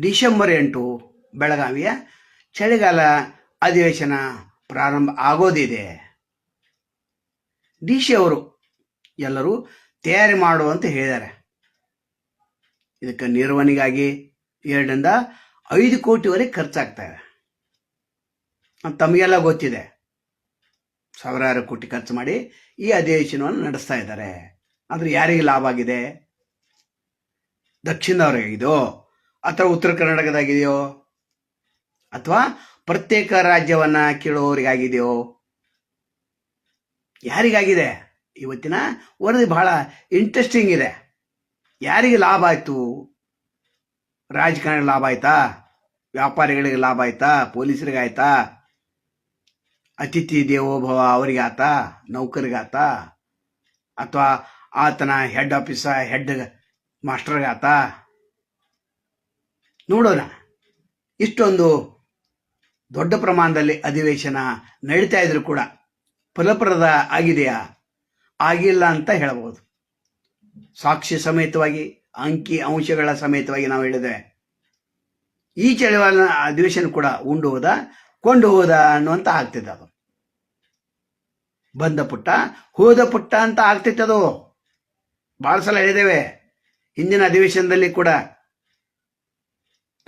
December ಎಂಟು ಬೆಳಗಾವಿಯ ಚಳಿಗಾಲ ಅಧಿವೇಶನ ಪ್ರಾರಂಭ ಆಗೋದಿದೆ. ಡಿ ಸಿ ಅವರು ಎಲ್ಲರೂ ತಯಾರಿ ಮಾಡುವಂತ ಹೇಳಿದ್ದಾರೆ. ಇದಕ್ಕೆ ನಿರ್ವಹಣೆಗಾಗಿ ಎರಡರಿಂದ ಐದು ಕೋಟಿವರೆಗೆ ಖರ್ಚಾಗ್ತಾ ಇದೆ. ತಮಗೆಲ್ಲ ಗೊತ್ತಿದೆ. ಸಾವಿರಾರು ಕೋಟಿ ಖರ್ಚು ಮಾಡಿ ಈ ಅಧಿವೇಶನವನ್ನು ನಡೆಸ್ತಾ ಇದ್ದಾರೆ. ಆದರೆ ಯಾರಿಗೆ ಲಾಭ ಆಗಿದೆ? ದಕ್ಷಿಣದವರಿಗಿದೆಯೋ ಅಥವಾ ಉತ್ತರ ಕರ್ನಾಟಕದಾಗಿದೆಯೋ? ಅಥವಾ ಪ್ರತ್ಯೇಕ ರಾಜ್ಯವನ್ನ ಕೇಳುವವರಿಗಾಗಿದೆಯೋ? ಯಾರಿಗಾಗಿದೆ? ಇವತ್ತಿನ ವರದಿ ಬಹಳ ಇಂಟ್ರೆಸ್ಟಿಂಗ್ ಇದೆ. ಯಾರಿಗೆ ಲಾಭ ಆಯ್ತು? ರಾಜಕಾರಣ ಲಾಭ ಆಯ್ತಾ? ವ್ಯಾಪಾರಿಗಳಿಗೆ ಲಾಭ ಆಯ್ತಾ? ಪೊಲೀಸರಿಗಾಯ್ತಾ ಅತಿಥಿ ದೇವೋಭವ ಅವರಿಗೆ ಆತ ನೌಕರಿಗಾತ ಅಥವಾ ಆತನ ಹೆಡ್ ಆಫೀಸ ಹೆಡ್ ಮಾಸ್ಟರ್ಗಾತ ನೋಡೋಣ. ಇಷ್ಟೊಂದು ದೊಡ್ಡ ಪ್ರಮಾಣದಲ್ಲಿ ಅಧಿವೇಶನ ನಡೀತಾ ಇದ್ರು ಕೂಡ ಫಲಪ್ರದ ಆಗಿದೆಯಾ? ಆಗಿಲ್ಲ ಅಂತ ಹೇಳಬಹುದು. ಸಾಕ್ಷಿ ಸಮೇತವಾಗಿ, ಅಂಕಿ ಅಂಶಗಳ ಸಮೇತವಾಗಿ ನಾವು ಹೇಳಿದ್ದೇವೆ ಈ ಚಳಿವಾಲ ಅಧಿವೇಶನ ಕೂಡ ಉಂಡು ಹೋದ, ಕೊಂಡು ಹೋದ ಅನ್ನುವಂತ ಆಗ್ತಿದೆ ಅದು. ಬಂದ ಪುಟ್ಟ, ಹೋದ ಪುಟ್ಟ ಅಂತ ಆಗ್ತಿತ್ತದು ಬಹಳ ಸಲ ಹೇಳಿದ್ದೇವೆ. ಹಿಂದಿನ ಅಧಿವೇಶನದಲ್ಲಿ ಕೂಡ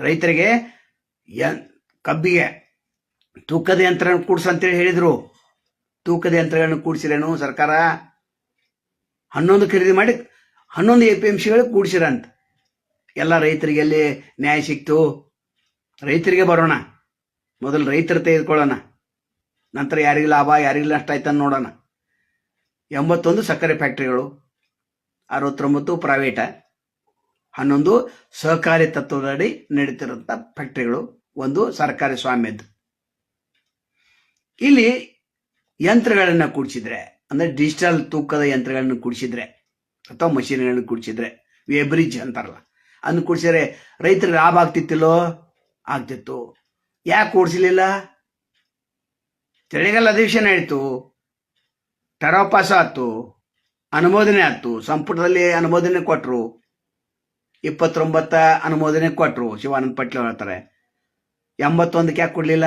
ರೈತರಿಗೆ ಎನ್ ಕಬ್ಬಿಗೆ ತೂಕದ ಯಂತ್ರ ಕೂಡ್ಸಂತೇಳಿ ಹೇಳಿದ್ರು. ತೂಕದ ಯಂತ್ರಗಳನ್ನು ಕೂಡಿಸಿರೇನು? ಸರ್ಕಾರ ಹನ್ನೊಂದು ಖರೀದಿ ಮಾಡಿ ಹನ್ನೊಂದು ಎ ಪಿ ಎಂ ಸಿಗಳು ಕೂಡಿಸಿರಂತ. ಎಲ್ಲ ರೈತರಿಗೆ ಎಲ್ಲಿ ನ್ಯಾಯ ಸಿಕ್ತು. ರೈತರಿಗೆ ಬರೋಣ. ಮೊದಲು ರೈತರು ತೆಗೆದುಕೊಳ್ಳೋಣ. ನಂತರ ಯಾರಿಗೆ ಲಾಭ, ಯಾರಿಗೆ ನಷ್ಟ ಆಯ್ತು ನೋಡೋಣ. ಎಂಬತ್ತೊಂದು ಸಕ್ಕರೆ ಫ್ಯಾಕ್ಟ್ರಿಗಳು, ಅರವತ್ತೊಂಬತ್ತು ಪ್ರೈವೇಟ ಹನ್ನೊಂದು ಸಹಕಾರಿ ತತ್ವದಡಿ ನಡೀತಿರೋಂಥ ಫ್ಯಾಕ್ಟ್ರಿಗಳು ಒಂದು ಸರ್ಕಾರಿ ಸ್ವಾಮ್ಯದ್ದು. ಇಲ್ಲಿ ಯಂತ್ರಗಳನ್ನು ಕೂಡಿಸಿದ್ರೆ, ಅಂದ್ರೆ ಡಿಜಿಟಲ್ ತೂಕದ ಯಂತ್ರಗಳನ್ನು ಕೂಡಿಸಿದ್ರೆ, ಅಥವಾ ಮಷೀನ್ಗಳನ್ನು ಕೂಡಿಸಿದ್ರೆ ವೇಬ್ರಿಡ್ಜ್ ಅಂತಾರಲ್ಲ ಅದನ್ನು ಕೂಡಿಸಿದ್ರೆ ರೈತರಿಗೆ ಲಾಭ ಆಗ್ತಿತ್ತಿಲ್ಲೋ? ಆಗ್ತಿತ್ತು. ಯಾಕೆ ಕೂಡಿಸಲಿಲ್ಲ? ಚಳಿಗಾಲ ಅಧಿವೇಶನ ಆಯಿತು ಟರೋಪಾಸ ಪಾಸ್ ಆಯ್ತು, ಅನುಮೋದನೆ ಆಯ್ತು, ಸಂಪುಟದಲ್ಲಿ ಅನುಮೋದನೆ ಕೊಟ್ಟರು ಇಪ್ಪತ್ತೊಂಬತ್ತ ಅನುಮೋದನೆ ಕೊಟ್ಟರು ಶಿವಾನಂದ ಪಟ್ಲ ಹೇಳ್ತಾರೆ ಎಂಬತ್ತೊಂದಕ್ಕೆ ಯಾಕೆ ಕೊಡಲಿಲ್ಲ?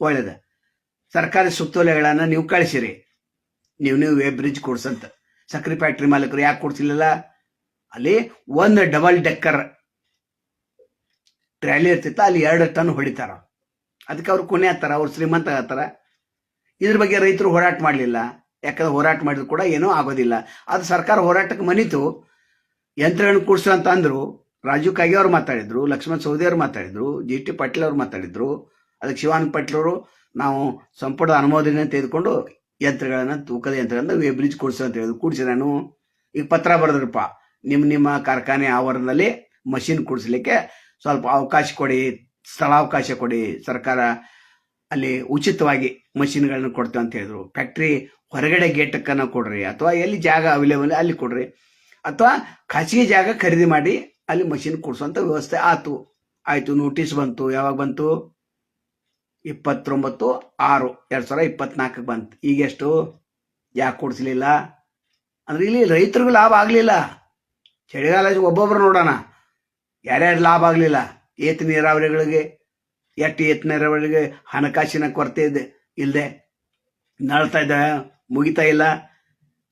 ಒಳ್ಳೇದು. ಸರ್ಕಾರಿ ಸುತ್ತೋಲೆಗಳನ್ನು ನೀವು ಕಳಿಸಿರಿ. ನೀವು ನೀವು ವೇ ಬ್ರಿಡ್ಜ್ ಕೊಡ್ಸಂತ. ಸಕ್ಕರೆ ಫ್ಯಾಕ್ಟ್ರಿ ಮಾಲೀಕರು ಯಾಕೆ ಕೊಡ್ಸಿಲ್ಲ ಅಲ್ಲಿ ಒಂದು ಡಬಲ್ ಡೆಕ್ಕರ್ ಟ್ರ್ಯಾಲಿ ಇರ್ತಿತ್ತ, ಅಲ್ಲಿ ಎರಡು ಟನ್ ಹೊಡಿತಾರ. ಅದಕ್ಕೆ ಅವ್ರು ಕೊನೆ ಆಗ್ತಾರ ಅವ್ರು ಶ್ರೀಮಂತ ಆಗ್ತಾರ ಇದ್ರ ಬಗ್ಗೆ ರೈತರು ಹೋರಾಟ ಮಾಡಲಿಲ್ಲ. ಯಾಕಂದ್ರೆ ಹೋರಾಟ ಮಾಡಿದ್ರು ಕೂಡ ಏನೂ ಆಗೋದಿಲ್ಲ. ಅದು ಸರ್ಕಾರ ಹೋರಾಟಕ್ಕೆ ಮನಿತು. ಯಂತ್ರಗಳನ್ನು ಕೂಡಿಸು ಅಂತ ಅಂದರು, ರಾಜೀವ್ ಕಾಗೆ ಅವ್ರು ಮಾತಾಡಿದ್ರು, ಲಕ್ಷ್ಮಣ್ ಸೌದಿ ಅವ್ರು ಮಾತಾಡಿದ್ರು, ಜಿ ಟಿ ಪಾಟೀಲ್ ಅವ್ರು ಮಾತಾಡಿದ್ರು, ಅದಕ್ಕೆ ಶಿವಾನಂದ ಪಾಟೀಲ್ ಅವರು, ನಾವು ಸಂಪುಟದ ಅನುಮೋದನೆ ತೆಗೆದುಕೊಂಡು ಯಂತ್ರಗಳನ್ನು, ತೂಕದ ಯಂತ್ರಗಳನ್ನ ವೇ ಬ್ರಿಡ್ಜ್ ಕೊಡಿಸು ಅಂತ ಹೇಳಿದ್ರು. ಕೂಡಿಸಿ ನಾನು, ಈಗ ಪತ್ರ ಬರೆದ್ರಪ್ಪ ನಿಮ್ಮ ನಿಮ್ಮ ಕಾರ್ಖಾನೆ ಆವರಣದಲ್ಲಿ ಮಷಿನ್ ಕೂಡಿಸ್ಲಿಕ್ಕೆ ಸ್ವಲ್ಪ ಅವಕಾಶ ಕೊಡಿ, ಸ್ಥಳಾವಕಾಶ ಕೊಡಿ, ಸರ್ಕಾರ ಅಲ್ಲಿ ಉಚಿತವಾಗಿ ಮಷಿನ್ಗಳನ್ನು ಕೊಡ್ತೇವೆ ಅಂತ ಹೇಳಿದ್ರು. ಫ್ಯಾಕ್ಟ್ರಿ ಹೊರಗಡೆ ಗೇಟಕ್ಕನ್ನ ಕೊಡ್ರಿ, ಅಥವಾ ಎಲ್ಲಿ ಜಾಗ ಅವೈಲೇಬಲ್ ಅಲ್ಲಿ ಕೊಡ್ರಿ. ಅಥವಾ ಖಾಸಗಿ ಜಾಗ ಖರೀದಿ ಮಾಡಿ ಅಲ್ಲಿ ಮಷಿನ್ ಕೊಡಿಸುವಂಥ ವ್ಯವಸ್ಥೆ ಆತು. ಆಯಿತು ನೋಟಿಸ್ ಬಂತು. ಯಾವಾಗ ಬಂತು? ಇಪ್ಪತ್ತೊಂಬತ್ತು ಆರು. ಎರಡ್ ಸಾವಿರ ಇಪ್ಪತ್ನಾಲ್ಕಕ್ಕೆ ಬಂತು. ಈಗ ಎಷ್ಟು? ಯಾಕೆ ಕೊಡಿಸ್ಲಿಲ್ಲ? ಅಂದ್ರೆ ಇಲ್ಲಿ ರೈತರಿಗೂ ಲಾಭ ಆಗಲಿಲ್ಲ. ಚಳಿಗಾಲ ಒಬ್ಬೊಬ್ರು ನೋಡೋಣ. ಯಾರ್ಯಾರು ಲಾಭ ಆಗಲಿಲ್ಲ? ಏತ ನೀರಾವರಿಗಳಿಗೆ ಎಷ್ಟು ಏತ ನೀರಾವರಿಗೆ ಹಣಕಾಸಿನ ಕೊರತೆ ಇದೆ ಇಲ್ಲದೆ ನಳ್ತಾ ಇದ್ದ, ಮುಗಿತಾ ಇಲ್ಲ.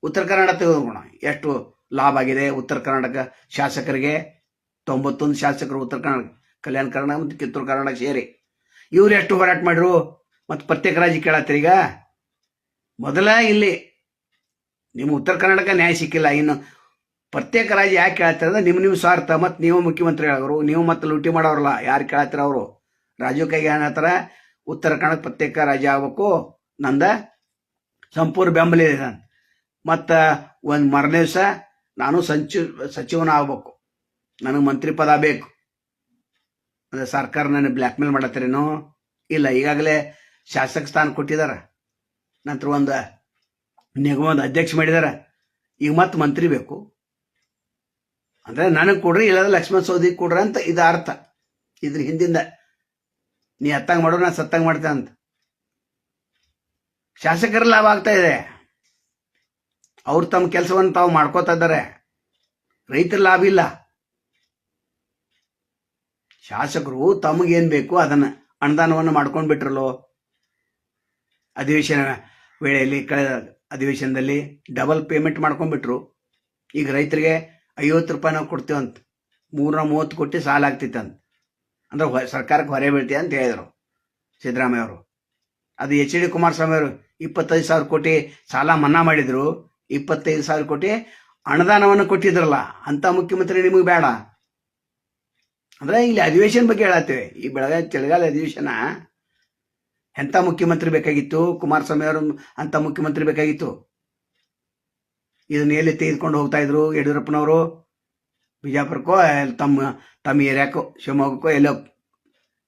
ಉತ್ತರ ಕರ್ನಾಟಕ ತೆಗೆದುಕೋಣ ಎಷ್ಟು? ಲಾಭ ಆಗಿದೆ. ಉತ್ತರ ಕರ್ನಾಟಕ ಶಾಸಕರಿಗೆ ತೊಂಬತ್ತೊಂದು ಶಾಸಕರು ಉತ್ತರ ಕರ್ನಾಟಕ, ಕಲ್ಯಾಣ ಕರ್ನಾಟಕ ಮತ್ತು ಕಿತ್ತೂರು ಕರ್ನಾಟಕ ಸೇರಿ. ಇವ್ರು ಎಷ್ಟು ಹೋರಾಟ ಮಾಡಿರು ಮತ್ತು ಪ್ರತ್ಯೇಕ ರಾಜ್ಯ ಕೇಳತ್ತೀರಿ ಈಗ? ಮೊದಲ ಇಲ್ಲಿ ನಿಮ್ಮ ಉತ್ತರ ಕರ್ನಾಟಕ ನ್ಯಾಯ ಸಿಕ್ಕಿಲ್ಲ. ಇನ್ನು ಪ್ರತ್ಯೇಕ ರಾಜ್ಯ ಯಾಕೆ ಕೇಳತ್ತೀರ ಅಂದ್ರೆ ನಿಮ್ಮ ನಿಮ್ಮ ಸ್ವಾರ್ಥ ಮತ್ತು ನೀವು ಮುಖ್ಯಮಂತ್ರಿ ಹೇಳೋರು ನೀವು ಮತ್ತೆ ಲೂಟಿ ಮಾಡೋರಲ್ಲ. ಯಾರು ಕೇಳತ್ತೀರ ಅವರು? ರಾಜೀವ್ ಕೈಗೆ ಉತ್ತರ ಕನ್ನಡ ಪ್ರತ್ಯೇಕ ರಾಜ್ಯ ಆಗ್ಬೇಕು. ನಂದ ಸಂಪೂರ್ಣ ಬೆಂಬಲ ಇದೆ ಮತ್ತು ಒಂದು ಮರನೇ ದಿವಸ ನಾನು ಸಂಚು ಸಚಿವನಾಗಬೇಕು. ನನಗೆ ಮಂತ್ರಿ ಪದ ಬೇಕು. ಅಂದ್ರೆ ಸರ್ಕಾರ ನನಗೆ ಬ್ಲ್ಯಾಕ್ ಮೇಲ್ ಇಲ್ಲ, ಈಗಾಗಲೇ ಶಾಸಕ ಸ್ಥಾನ ಕೊಟ್ಟಿದ್ದಾರೆ ನಂತರ ಒಂದು ನಿಗಮದ ಅಧ್ಯಕ್ಷ ಮಾಡಿದಾರ. ಈಗ ಮತ್ತೆ ಮಂತ್ರಿ ಬೇಕು. ಅಂದ್ರೆ ನನಗೆ ಕೊಡ್ರಿ ಇಲ್ಲದ ಲಕ್ಷ್ಮಣ ಸೌದಿ ಕೊಡ್ರಿ ಅಂತ ಇದು ಅರ್ಥ. ಇದ್ರ ಹಿಂದಿಂದ ನೀ ಅತ್ತಂಗ ಮಾಡೋ, ನಾ ಸತ್ತಂಗೆ ಮಾಡ್ತೇನೆ ಅಂತ. ಶಾಸಕರ ಲಾಭ ಆಗ್ತಾ ಇದೆ. ಅವ್ರು ತಮ್ಮ ಕೆಲಸವನ್ನು ತಾವು ಮಾಡ್ಕೋತಾ ಇದ್ದಾರೆ. ರೈತರ ಲಾಭ ಇಲ್ಲ. ಶಾಸಕರು ತಮಗೇನು ಬೇಕು ಅದನ್ನು ಅನುದಾನವನ್ನು ಮಾಡ್ಕೊಂಡು ಬಿಟ್ರಲ್ಲೋ? ಅಧಿವೇಶನ ವೇಳೆಯಲ್ಲಿ ಕಳೆದ ಅಧಿವೇಶನದಲ್ಲಿ ಡಬಲ್ ಪೇಮೆಂಟ್ ಮಾಡ್ಕೊಂಡ್ಬಿಟ್ರು ಈಗ ರೈತರಿಗೆ ಐವತ್ತು ರೂಪಾಯಿ ನಾವು ಕೊಡ್ತೀವಂತ ಮೂರ ಮೂವತ್ತು ಕೋಟಿ ಸಾಲ ಅಂತ. ಅಂದ್ರೆ ಹೊ- ಸರ್ಕಾರಕ್ಕೆ ಹೊರೆ ಬೀಳ್ತೀಯ ಅಂತ ಹೇಳಿದರು ಸಿದ್ದರಾಮಯ್ಯ ಅವರು. ಅದು ಎಚ್ ಡಿ ಕುಮಾರಸ್ವಾಮಿ ಅವರು ಇಪ್ಪತ್ತೈದು ಸಾವಿರ ಕೋಟಿ ಸಾಲ ಮನ್ನಾ ಮಾಡಿದ್ರು. ಇಪ್ಪತ್ತೈದು ಸಾವಿರ ಕೋಟಿ ಅನುದಾನವನ್ನು ಕೊಟ್ಟಿದ್ರಲ್ಲ, ಅಂತ ಮುಖ್ಯಮಂತ್ರಿ ನಿಮಗೆ ಬೇಡ. ಅಂದ್ರೆ ಇಲ್ಲಿ ಅಧಿವೇಶನ ಬಗ್ಗೆ ಹೇಳತ್ತೇವೆ. ಈ ಬೆಳಗಾವಿ ಚಳಿಗಾಲ ಅಧಿವೇಶನ ಎಂಥ ಮುಖ್ಯಮಂತ್ರಿ ಬೇಕಾಗಿತ್ತು? ಕುಮಾರಸ್ವಾಮಿ ಅವರು ಅಂತ ಮುಖ್ಯಮಂತ್ರಿ ಬೇಕಾಗಿತ್ತು. ಇದನ್ನ ಎಲ್ಲಿ ತೆಗೆದುಕೊಂಡು ಹೋಗ್ತಾ ಇದ್ರು? ಯಡಿಯೂರಪ್ಪನವರು? ಬಿಜಾಪುರಕ್ಕೋ ತಮ್ಮ ತಮ್ಮ ಏರಿಯಾಕ್ಕೋ, ಶಿವಮೊಗ್ಗಕ್ಕೋ, ಎಲ್ಲೋ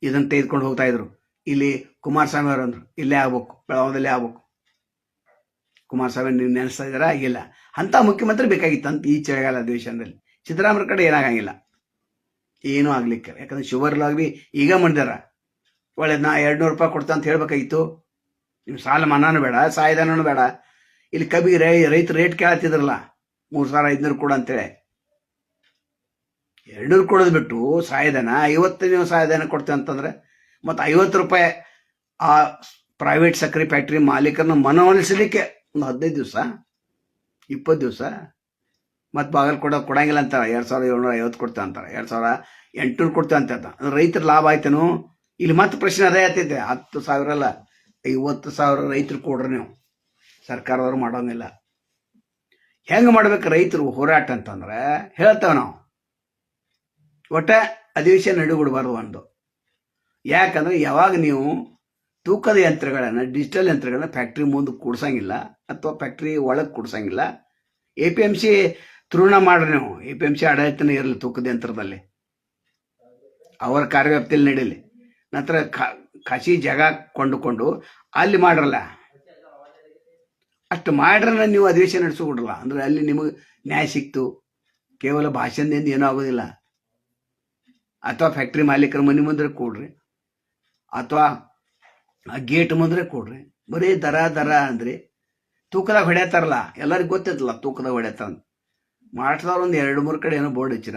ಇದನ್ನ ತೆಗೆದುಕೊಂಡು ಹೋಗ್ತಾ ಇದ್ರು. ಇಲ್ಲಿ ಕುಮಾರಸ್ವಾಮಿ ಅವರು ಅಂದ್ರು, ಇಲ್ಲೇ ಆಗ್ಬೇಕು, ಬೆಳಗಾವದಲ್ಲೇ ಆಗ್ಬೇಕು. ಕುಮಾರಸ್ವಾಮಿ ನೀವು ನೆನೆಸ್ತಾ ಇದ್ದಾರೆ ಆಗಿಲ್ಲ. ಅಂತ ಮುಖ್ಯಮಂತ್ರಿ ಬೇಕಾಗಿತ್ತು. ಅಂತ ಈ ಚಳಿಗಾಲ ಅಧಿವೇಶನದಲ್ಲಿ. ಸಿದ್ದರಾಮಯ್ಯ ಕಡೆ ಏನಾಗಂಗಿಲ್ಲ ಏನೂ ಆಗ್ಲಿಕ್ಕೆ ಯಾಕಂದ್ರೆ ಶುಗರ್ಲಾಗ್ಲಿ ಈಗ ಮಾಡಿದಾರ? ಒಳ್ಳೆ ನಾ ಎರಡು ನೂರು ರೂಪಾಯಿ ಕೊಡ್ತಾ ಅಂತ ಹೇಳ್ಬೇಕಾಗಿತ್ತು. ನೀವು ಸಾಲ ಮನ್ನಾನು ಬೇಡ, ಸಾಯದಾನೂ ಬೇಡ. ಇಲ್ಲಿ ಕಬಿ ರೈ ರೈತ ರೇಟ್ ಕೇಳತ್ತಿದ್ರಲ್ಲ, ಮೂರು ಸಾವಿರ ಐದುನೂರು ಕೊಡು ಅಂತೇಳಿ. ಎರಡ್ನೂರು ಕೊಡೋದು ಬಿಟ್ಟು ಸಾಯಧನ ಐವತ್ತು ನೀವು ಸಾಯಧನ ಕೊಡ್ತೇವೆ ಅಂತಂದ್ರೆ, ಮತ್ತೆ ಐವತ್ತು ರೂಪಾಯಿ ಆ ಪ್ರೈವೇಟ್ ಸಕ್ಕರೆ ಫ್ಯಾಕ್ಟ್ರಿ ಮಾಲೀಕರನ್ನ ಮನವೊಲಿಸಲಿಕ್ಕೆ ಒಂದು ಹದಿನೈದು ದಿವಸ, ಇಪ್ಪತ್ತು ದಿವಸ, ಮತ್ತು ಬಾಗಲ್ ಕೊಡೋ ಕೊಡಂಗಿಲ್ಲ ಅಂತಾರೆ. ಎರಡು ಸಾವಿರದ ಏಳ್ನೂರ ಐವತ್ತು ಕೊಡ್ತಾ ಅಂತಾರೆ. ಎರಡು ಸಾವಿರ ಎಂಟುನೂರು ಕೊಡ್ತಾ ಅಂತ ರೈತರ ಲಾಭ ಆಯ್ತೇನು? ಇಲ್ಲಿ ಮತ್ತೆ ಪ್ರಶ್ನೆ ಅದೇ ಆಗ್ತೈತೆ ಹತ್ತು ಸಾವಿರ ಅಲ್ಲ, ಐವತ್ತು ಸಾವಿರ ರೈತರು ಕೊಡ್ರಿ ನೀವು. ಸರ್ಕಾರದವ್ರು ಮಾಡೋಂಗಿಲ್ಲ. ಹೆಂಗೆ ಮಾಡ್ಬೇಕು ರೈತರು ಹೋರಾಟ ಅಂತಂದ್ರೆ, ಹೇಳ್ತೇವೆ ನಾವು. ಒಟ್ಟೆ ಅಧಿವೇಶನ ನಡುಬಿಡಬಾರ್ದು ಒಂದು. ಯಾಕಂದ್ರೆ ಯಾವಾಗ ನೀವು ತೂಕದ ಯಂತ್ರಗಳನ್ನು ಡಿಜಿಟಲ್ ಯಂತ್ರಗಳನ್ನ ಫ್ಯಾಕ್ಟ್ರಿ ಮುಂದೆ ಕೂಡ್ಸಂಗಿಲ್ಲ ಅಥವಾ ಫ್ಯಾಕ್ಟ್ರಿ ಒಳಗೆ ಕೂಡ್ಸಂಗಿಲ್ಲ. ಎ ಪಿ ಎಂ ಸಿ ತೃಣ ಮಾಡ್ರಿ ನೀವು. ಎ ಪಿ ಎಂ ಸಿ ಆಡಳಿತನೇ ಇರಲಿ ತೂಕದ ಯಂತ್ರದಲ್ಲಿ. ಅವರ ಕಾರ್ಯವ್ಯಾಪ್ತಿಯಲ್ಲಿ ನಡೀಲಿ. ನಂತರ ಖಾಸಿ ಜಾಗ ಕೊಂಡುಕೊಂಡು ಅಲ್ಲಿ ಮಾಡ್ರಲ್ಲ. ಅಷ್ಟು ಮಾಡ್ರನ್ನ ನೀವು ಅಧಿವೇಶನ ನಡೆಸ್ಕೊಡ್ರಲ್ಲ. ಅಂದ್ರೆ ಅಲ್ಲಿ ನಿಮಗೆ ನ್ಯಾಯ ಸಿಕ್ತು. ಕೇವಲ ಭಾಷಣದಿಂದ ಏನೂ ಆಗೋದಿಲ್ಲ. ಅಥವಾ ಫ್ಯಾಕ್ಟ್ರಿ ಮಾಲೀಕರ ಮನೆ ಮುಂದೆ ಕೊಡ್ರಿ. ಅಥವಾ ಆ ಗೇಟ್ ಮುಂದ್ರೆ ಕೊಡ್ರಿ. ಬರೀ ದರ ದರ ಅಂದ್ರಿ ತೂಕದಾಗ ಹೊಡ್ಯಾತಾರಲ್ಲ, ಎಲ್ಲರಿಗೂ ಗೊತ್ತಿತ್ತಲ್ಲ ತೂಕದಾಗ ಹೊಡ್ಯಾತ ಅಂತ. ಮಹಾರಾಷ್ಟ್ರದವ್ರು ಒಂದು ಎರಡು ಮೂರು ಕಡೆ ಏನೋ ಬೋರ್ಡ್ ಹಚ್ಚಿರ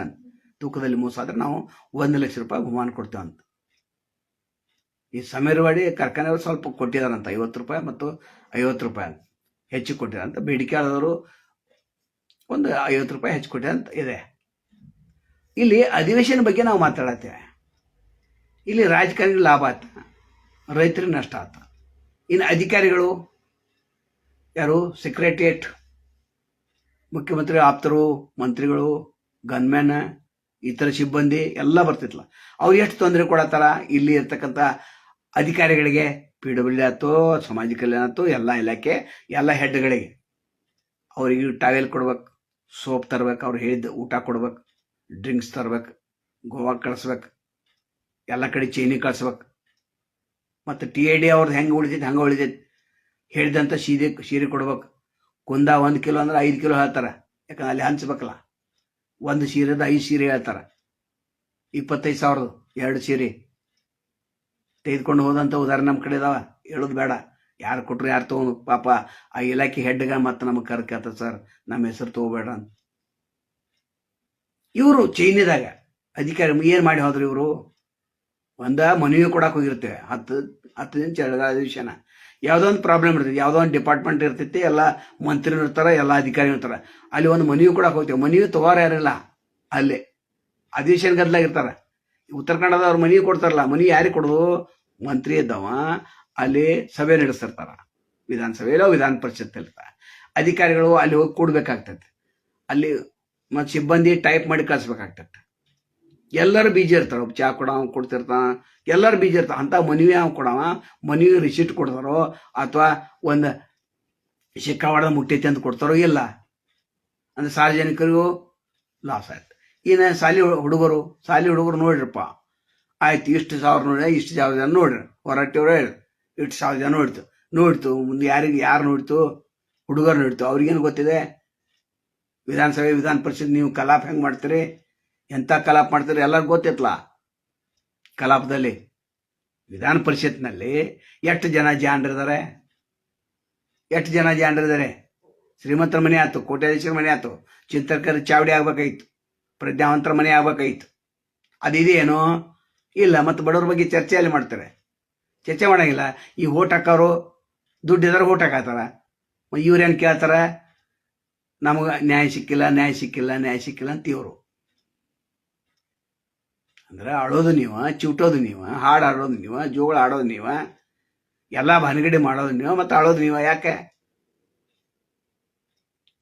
ತೂಕದಲ್ಲಿ ಮೋಸ ಆದ್ರೆ ನಾವು ಒಂದು ಲಕ್ಷ ರೂಪಾಯಿ ಬಹುಮಾನ ಕೊಡ್ತೇವೆ ಅಂತ. ಈ ಸಮೀರ್ವಾಡಿ ಕಾರ್ಖಾನೆಯವರು ಸ್ವಲ್ಪ ಕೊಟ್ಟಿದಾರಂತ ಐವತ್ತು ರೂಪಾಯಿ ಮತ್ತು ಐವತ್ತು ರೂಪಾಯಿ ಅಂತ. ಹೆಚ್ಚು ಕೊಟ್ಟಿದೆ ಅಂತ. ಬೇಡಿಕೆ ಆದವರು ಒಂದು ಐವತ್ತು ರೂಪಾಯಿ ಹೆಚ್ಚು ಅಂತ ಇದೆ. ಇಲ್ಲಿ ಅಧಿವೇಶನ ಬಗ್ಗೆ ನಾವು ಮಾತಾಡತ್ತೇವೆ. ಇಲ್ಲಿ ರಾಜಕಾರಣಿ ಲಾಭ ಆತ ರೈತರಿಗೆ ನಷ್ಟ ಆತ. ಇನ್ನು ಅಧಿಕಾರಿಗಳು ಯಾರು? ಸೆಕ್ರೆಟರಿಯೇಟ್ ಮುಖ್ಯಮಂತ್ರಿ, ಆಪ್ತರು, ಮಂತ್ರಿಗಳು ಗನ್ಮ್ಯಾನ್ ಇತರ ಸಿಬ್ಬಂದಿ ಎಲ್ಲ ಬರ್ತಿತ್ತಲ್ಲ ಅವ್ರು ಎಷ್ಟು ತೊಂದರೆ ಕೊಡತ್ತಾರ? ಇಲ್ಲಿ ಇರ್ತಕ್ಕಂಥ ಅಧಿಕಾರಿಗಳಿಗೆ ಪಿ ಡಬ್ಲ್ಯೂ ಆಯ್ತು, ಸಮಾಜ ಕಲ್ಯಾಣ ಆಯ್ತು, ಎಲ್ಲ ಇಲಾಖೆ, ಎಲ್ಲ ಹೆಡ್ಗಳಿಗೆ ಅವರಿಗೆ ಟಾವೆಲ್ ಕೊಡ್ಬೇಕು ಸೋಪ್ ತರ್ಬೇಕು, ಅವ್ರು ಹೇಳಿದ ಊಟ ಕೊಡ್ಬೇಕು ಡ್ರಿಂಕ್ಸ್ ತರ್ಬೇಕು, ಗೋವಾ ಕಳಿಸ್ಬೇಕು, ಎಲ್ಲ ಕಡೆ ಚೈನಿ ಕಳಿಸ್ಬೇಕು. ಮತ್ತು ಟಿ ಐ ಡಿ ಅವ್ರದ್ದು ಹೆಂಗೆ ಉಳಿತೈತೆ ಹಂಗೆ ಉಳಿತೈತೆ ಹೇಳಿದಂಥ ಸೀರೆ ಸೀರೆ ಕೊಡ್ಬೇಕು. ಕುಂದ ಒಂದು ಕಿಲೋ ಅಂದ್ರೆ ಐದು ಕಿಲೋ ಹೇಳ್ತಾರೆ. ಯಾಕಂದ್ರೆ ಅಲ್ಲಿ ಹಂಚ್ಬೇಕಲ್ಲ. ಒಂದು ಸೀರೆದ ಐದು ಸೀರೆ ಹೇಳ್ತಾರೆ. ಇಪ್ಪತ್ತೈದು ಸಾವಿರದ್ದು ಎರಡು ಸೀರೆ. ತೆಗೆದುಕೊಂಡು ಹೋದಂಥ ಉದಾಹರಣೆ ನಮ್ಮ ಕಡೆ ಇದಾವ ಹೇಳೋದು ಬೇಡ. ಯಾರು ಕೊಟ್ರು ಯಾರು ತೊಗೊಂಡು, ಪಾಪ ಆ ಇಲಾಖೆ ಹೆಡ್ಗ ಮತ್ತೆ ನಮಗೆ ಕರ್ಕತ್ತ ಸರ್ ನಮ್ಮ ಹೆಸರು ತಗೋಬೇಡ ಅಂತ. ಇವರು ಚೈನಿದಾಗ ಅಧಿಕಾರಿ ಏನು ಮಾಡಿ ಹೋದ್ರು ಇವರು? ಒಂದ ಮನವಿ ಕೊಡಕ್ಕೆ ಹೋಗಿರ್ತೇವೆ ಹತ್ತು ಹತ್ತು ದಿನ ಚಳಿಗಾಲ ದಿವಸನ ಯಾವುದೋ ಒಂದು ಪ್ರಾಬ್ಲಮ್ ಇರ್ತೈತಿ, ಯಾವುದೋ ಒಂದು ಡಿಪಾರ್ಟ್ಮೆಂಟ್ ಇರ್ತೈತಿ, ಎಲ್ಲ ಮಂತ್ರಿ ಇರ್ತಾರೆ, ಎಲ್ಲ ಅಧಿಕಾರಿ ಇರ್ತಾರೆ. ಅಲ್ಲಿ ಒಂದು ಮನವಿ ಕೊಡಕ್ಕೆ ಹೋಗ್ತೇವೆ. ಮನವಿ ತಗೋರ ಯಾರಿಲ್ಲ? ಅಲ್ಲಿ. ಅಧಿವೇಶನ ಗದ್ಲಾಗ ಇರ್ತಾರೆ ಉತ್ತರ ಕನ್ನಡದವ್ರು ಮನವಿ ಕೊಡ್ತಾರಲ್ಲ, ಮನವಿ ಯಾರಿಗೆ ಕೊಡೋದು? ಮಂತ್ರಿ ಇದ್ದವ, ಅಲ್ಲಿ ಸಭೆ ನಡೆಸ್ತಿರ್ತಾರ. ವಿಧಾನಸಭೆಯಲ್ಲೋ, ವಿಧಾನ ಪರಿಷತ್ ಇರ್ತಾರೆ ಅಧಿಕಾರಿಗಳು ಅಲ್ಲಿ ಹೋಗಿ ಕೂಡ್ಬೇಕಾಗ್ತೈತೆ. ಅಲ್ಲಿ ಮತ್ತು ಸಿಬ್ಬಂದಿ ಟೈಪ್ ಮಾಡಿ ಕಳಿಸ್ಬೇಕಾಗ್ತೈತೆ. ಎಲ್ಲರೂ ಬೀಜ ಇರ್ತಾರೆ. ಒಬ್ಬ ಚಾ ಕೊಡವ ಕೊಡ್ತಿರ್ತಾನ. ಎಲ್ಲರೂ ಬೀಜ ಇರ್ತಾರೆ. ಅಂತ ಮನವಿ ಅವ್ನು ಕೊಡವ. ಮನವಿ ರಿಸಿಟ್ ಕೊಡ್ತಾರೋ ಅಥವಾ ಒಂದು ಶಿಕ್ಕಾವಾಡದ ಮುಟ್ಟೈತಿ ಅಂತ ಕೊಡ್ತಾರೋ ಇಲ್ಲ. ಅಂದ್ರೆ ಸಾರ್ವಜನಿಕರಿಗೂ ಲಾಸ್ ಆಯ್ತು. ಇನ್ನು ಶಾಲಿ ಹುಡುಗರು ಶಾಲಿ ಹುಡುಗರು ನೋಡ್ರಪ್ಪ. ಆಯ್ತು, ಇಷ್ಟು ಸಾವಿರ ನೋಡಿ ಇಷ್ಟು ಸಾವಿರ ಜನ ನೋಡ್ರಿ. ಹೊರಟ್ಟಿವ್ರು ಹೇಳಿ. ಇಷ್ಟು ಸಾವಿರ ಜನ ನೋಡ್ತು. ನೋಡ್ತು, ಮುಂದೆ ಯಾರಿಗೆ, ಯಾರು ನೋಡ್ತು? ಹುಡುಗರು ನೋಡ್ತು. ಅವ್ರಿಗೇನು ಗೊತ್ತಿದೆ? ವಿಧಾನಸಭೆ ವಿಧಾನ ಪರಿಷತ್, ನೀವು ಕಲಾಪ ಹೆಂಗೆ ಮಾಡ್ತೀರಿ? ಎಂಥ ಕಲಾಪ ಮಾಡ್ತಾರೆ ಎಲ್ಲರಿಗೂ ಗೊತ್ತಿತ್ತಲ್ಲ? ಕಲಾಪದಲ್ಲಿ, ವಿಧಾನ ಪರಿಷತ್ನಲ್ಲಿ ಎಷ್ಟು ಜನ ಜಾಂಡ್ರಿದ್ದಾರೆ ಎಷ್ಟು ಜನ ಜಾಣರಿದ್ದಾರೆ ಶ್ರೀಮಂತರ ಮನೆ ಆಯ್ತು, ಕೋಟ್ಯಾಧೀಶರ ಮನೆ ಆಯ್ತು, ಚಿಂತಕರ ಚಾವಡಿ ಆಗ್ಬೇಕಾಯ್ತು ಪ್ರಜ್ಞಾವಂತರ ಮನೆ ಆಗ್ಬೇಕಾಯ್ತು ಅದಿದೆಯೇನು ಇಲ್ಲ, ಮತ್ತು ಬಡವ್ರ ಬಗ್ಗೆ ಚರ್ಚೆ ಅಲ್ಲಿ ಮಾಡ್ತಾರೆ? ಚರ್ಚೆ ಮಾಡೋಂಗಿಲ್ಲ. ಈ ಓಟ್ ಹಾಕೋರು ದುಡ್ಡಿದ್ರೆ ಓಟ್ ಹಾಕತ್ತಾರ ಇವ್ರೇನು ಕೇಳ್ತಾರ? ನಮಗೆ ನ್ಯಾಯ ಸಿಕ್ಕಿಲ್ಲ ನ್ಯಾಯ ಸಿಕ್ಕಿಲ್ಲ ನ್ಯಾಯ ಸಿಕ್ಕಿಲ್ಲ ಅಂತ ಇವರು ಅಂದ್ರೆ ಅಳೋದು ನೀವು ಚಿವಟೋದು ನೀವು, ಹಾಡು ಆಡೋದು ನೀವು, ಜೋಳ ಆಡೋದು ನೀವು, ಎಲ್ಲ ಬನಗಡಿ ಮಾಡೋದು ನೀವು ಮತ್ತು ಅಳೋದು ನೀವು ಯಾಕೆ?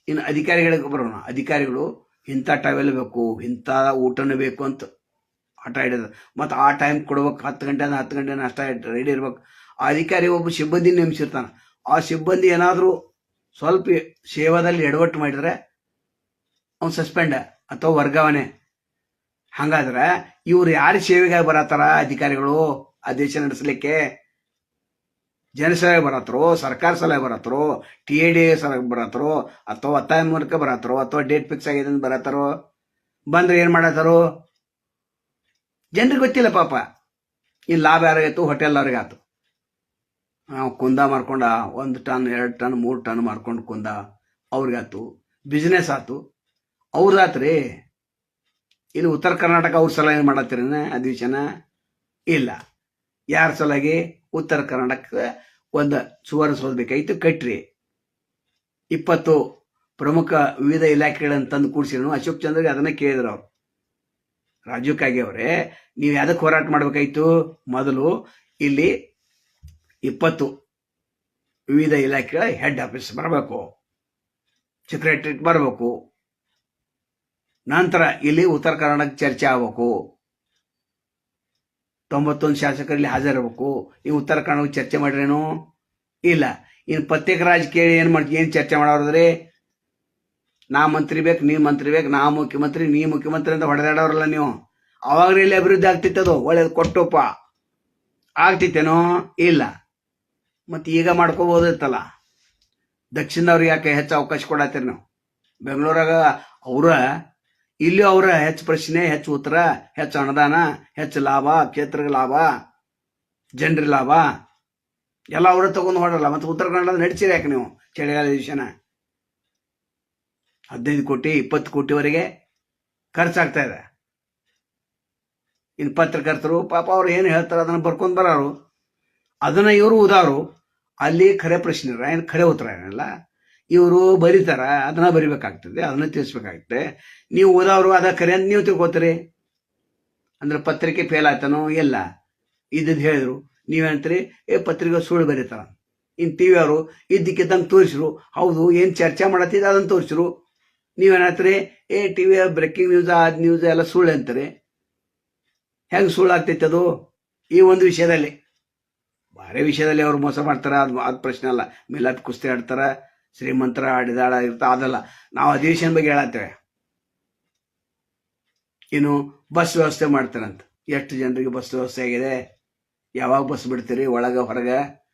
ಇನ್ನು ಅಧಿಕಾರಿಗಳಿಗೆ ಬರೋಣ. ಅಧಿಕಾರಿಗಳು ಇಂಥ ಟವೆಲ್ ಬೇಕು, ಇಂಥ ಊಟನೂ ಬೇಕು ಅಂತ ಆಟ ಹಿಡಿದ. ಮತ್ತು ಆ ಟೈಮ್ ಕೊಡ್ಬೇಕು, ಹತ್ತು ಗಂಟೆ ಹತ್ತು ಗಂಟೆ ಅಷ್ಟ ರೆಡಿ ಇರ್ಬೇಕು. ಆ ಅಧಿಕಾರಿ ಒಬ್ಬ ಸಿಬ್ಬಂದಿ ನೇಮಿಸಿರ್ತಾನೆ. ಆ ಸಿಬ್ಬಂದಿ ಏನಾದರೂ ಸ್ವಲ್ಪ ಸೇವಾದಲ್ಲಿ ಎಡವಟ್ಟು ಮಾಡಿದ್ರೆ ಅವ್ನು ಸಸ್ಪೆಂಡ್ ಅಥವಾ ವರ್ಗಾವಣೆ. ಹಂಗಾದ್ರೆ ಇವ್ರು ಯಾರು ಸೇವೆಗೆ ಬರತ್ತಾರ ಅಧಿಕಾರಿಗಳು ಆ ದೇಶ ನಡೆಸಲಿಕ್ಕೆ? ಜನಸೇವೆ ಬರತ್ತರೋ, ಸರ್ಕಾರ ಸಲಹೆ ಬರತ್ತರೋ ಟಿ ಎ ಡಿ ಸಲ ಬರತ್ತರೋ, ಅಥವಾ ಒತ್ತಾಯ ಮೂಲಕ ಬರತ್ತರೋ, ಅಥವಾ ಡೇಟ್ ಫಿಕ್ಸ್ ಆಗಿದೆ ಅಂತ ಬರತ್ತಾರೋ? ಬಂದ್ರೆ ಏನು ಮಾಡತ್ತಾರೋ? ಜನರಿಗೆ ಗೊತ್ತಿಲ್ಲ ಪಾಪ. ಈ ಲಾಭ ಯಾರಿಗಾಯ್ತು ಹೋಟೆಲ್ ಅವ್ರಿಗಾಯ್ತು ನಾವು ಕುಂದ ಮಾಡ್ಕೊಂಡ ಒಂದು ಟನ್, ಎರಡು ಟನ್, ಮೂರು ಟನ್ ಮಾಡ್ಕೊಂಡು ಕುಂದ ಅವ್ರಿಗಾತು ಬಿಸ್ನೆಸ್ ಆತು ಅವ್ರದಾತ್ರಿ ಇಲ್ಲಿ ಉತ್ತರ ಕರ್ನಾಟಕ ಅವ್ರ ಸಲ ಏನು ಮಾಡತ್ತೀರನ ಅಧಿವೇಶನ ಇಲ್ಲ. ಯಾರ ಸಲಾಗಿ ಉತ್ತರ ಕರ್ನಾಟಕ ಒಂದು ಸುವರ್ಣ ಸೋದಬೇಕಾಯ್ತು ಕಟ್ರಿ. ಇಪ್ಪತ್ತು ಪ್ರಮುಖ ವಿವಿಧ ಇಲಾಖೆಗಳನ್ನು ತಂದು ಕೂಡಿಸಿದ್ರು ಅಶೋಕ್ ಚಂದ್ರು ಅದನ್ನ ಕೇಳಿದ್ರು ಅವ್ರು. ರಾಜೀವ್ ಅವರೇ, ನೀವು ಯಾವುದಕ್ಕೆ ಹೋರಾಟ ಮಾಡಬೇಕಾಯ್ತು? ಮೊದಲು ಇಲ್ಲಿ ಇಪ್ಪತ್ತು ವಿವಿಧ ಇಲಾಖೆಗಳ ಹೆಡ್ ಆಫೀಸ್ ಬರಬೇಕು. ಸೆಕ್ರೆಟರಿಯೇಟ್ ಬರಬೇಕು. ನಂತರ ಇಲ್ಲಿ ಉತ್ತರ ಕರ್ನಾಟಕ ಚರ್ಚೆ ಆಗಬೇಕು. ತೊಂಬತ್ತೊಂದು ಶಾಸಕರಲ್ಲಿ ಹಾಜರಿರ್ಬೇಕು. ಈ ಉತ್ತರ ಕನ್ನಡ ಚರ್ಚೆ ಮಾಡ್ರೇನು? ಇಲ್ಲ. ಇನ್ನು ಪ್ರತ್ಯೇಕ ರಾಜಕೀಯ ಏನು ಮಾಡ್ತೀವಿ ಏನು ಚರ್ಚೆ ಮಾಡೋದ್ರಿ ನಾ ಮಂತ್ರಿ ಬೇಕು, ನೀ ಮಂತ್ರಿ ಬೇಕು, ನಾ ಮುಖ್ಯಮಂತ್ರಿ, ನೀ ಮುಖ್ಯಮಂತ್ರಿ ಅಂತ ಹೊಡೆದಾಡೋರಲ್ಲ ನೀವು. ಅವಾಗ ಇಲ್ಲಿ ಅಭಿವೃದ್ಧಿ ಆಗ್ತಿತ್ತದು ಒಳ್ಳೇದು ಕೊಟ್ಟೋಪ. ಆಗ್ತಿತ್ತೇನೋ? ಇಲ್ಲ. ಮತ್ತು ಈಗ ಮಾಡ್ಕೋಬೋದಿತ್ತಲ್ಲ ದಕ್ಷಿಣದವ್ರಿಗೆ ಯಾಕೆ ಹೆಚ್ಚು ಅವಕಾಶ ಕೊಡತ್ತೀರಿ ನೀವು? ಬೆಂಗಳೂರಾಗ ಅವರ ಇಲ್ಲಿ ಅವರ ಹೆಚ್ಚು ಪ್ರಶ್ನೆ, ಹೆಚ್ಚು ಉತ್ತರ, ಹೆಚ್ಚು ಅನುದಾನ, ಹೆಚ್ಚು ಲಾಭ ಕ್ಷೇತ್ರ ಲಾಭ, ಜನರ ಲಾಭ, ಎಲ್ಲ ಅವರ ತಗೊಂಡು ಹೊಡಲ್ಲ ಮತ್ತು ಉತ್ತರ ಕನ್ನಡ ನಡೆಸಿರಿ ಯಾಕೆ ನೀವು? ಚಳಿಗಾಲ ದಿವಸನ ಹದಿನೈದು ಕೋಟಿ, ಇಪ್ಪತ್ತು ಕೋಟಿವರೆಗೆ ಖರ್ಚಾಗ್ತಾ ಇದೆ. ಇನ್ನು ಪತ್ರಕರ್ತರು, ಪಾಪ ಅವ್ರು ಏನು ಹೇಳ್ತಾರೆ, ಅದನ್ನು ಬರ್ಕೊಂಡು ಬರೋರು. ಅದನ್ನ ಇವರು ಉದಾರು. ಅಲ್ಲಿ ಖರೆ ಪ್ರಶ್ನೆ, ಏನು ಖರೆ ಉತ್ತರ ಏನಲ್ಲ. ಇವರು ಬರೀತಾರ, ಅದನ್ನ ಬರಿಬೇಕಾಗ್ತದೆ, ಅದನ್ನ ತಿಳಿಸ್ಬೇಕಾಗ್ತದೆ ನೀವು ಓದೋರು ಅದ ಕರೆ ಅಂತ ನೀವು ತಿಳ್ಕೊತೀರಿ? ಅಂದ್ರೆ ಪತ್ರಿಕೆ ಫೇಲ್ ಆಯ್ತಾನೋ ಇಲ್ಲ? ಇದ್ದದ್ದು ಹೇಳಿದ್ರು. ನೀವೇನಂತೀರಿ ಏ, ಪತ್ರಿಕೆ ಸುಳ್ಳು ಬರೀತಾರ. ಇನ್ನು ಟಿ ವಿ ಅವರು ಇದ್ದಕ್ಕಿದ್ದಂಗೆ ತೋರಿಸ್ರು. ಹೌದು, ಏನು ಚರ್ಚೆ ಮಾಡತ್ತಿದ್ದ ಅದನ್ನು ತೋರಿಸ್ರು. ನೀವೇನಂತೀರಿ ಏ, ಟಿ ವಿ ಬ್ರೇಕಿಂಗ್ ನ್ಯೂಸ್ ಆ ನ್ಯೂಸ್ ಎಲ್ಲ ಸುಳ್ಳು ಅಂತಾರೆ. ಹೆಂಗೆ ಸುಳ್ಳು ಆಗ್ತೈತೆ ಅದು? ಈ ಒಂದು ವಿಷಯದಲ್ಲಿ. ಬೇರೆ ವಿಷಯದಲ್ಲಿ ಅವ್ರು ಮೋಸ ಮಾಡ್ತಾರೆ, ಅದು ಅದು ಪ್ರಶ್ನೆ ಅಲ್ಲ. ಮಿಲಾದ್ ಕುಸ್ತಿ ಆಡ್ತಾರ. ಶ್ರೀಮಂತರ ಆಡಿದಾಳ ಇರ್ತಾ, ಅದಲ್ಲ. ನಾವು ಅಧಿವೇಶನ ಬಗ್ಗೆ ಹೇಳತ್ತೇವೆ. ಇನ್ನು ಬಸ್ ವ್ಯವಸ್ಥೆ ಮಾಡ್ತಾರಂತ. ಎಷ್ಟು ಜನರಿಗೆ ಬಸ್ ವ್ಯವಸ್ಥೆ ಆಗಿದೆ? ಯಾವಾಗ ಬಸ್ ಬಿಡ್ತೀರಿ? ಒಳಗೆ, ಹೊರಗೆ?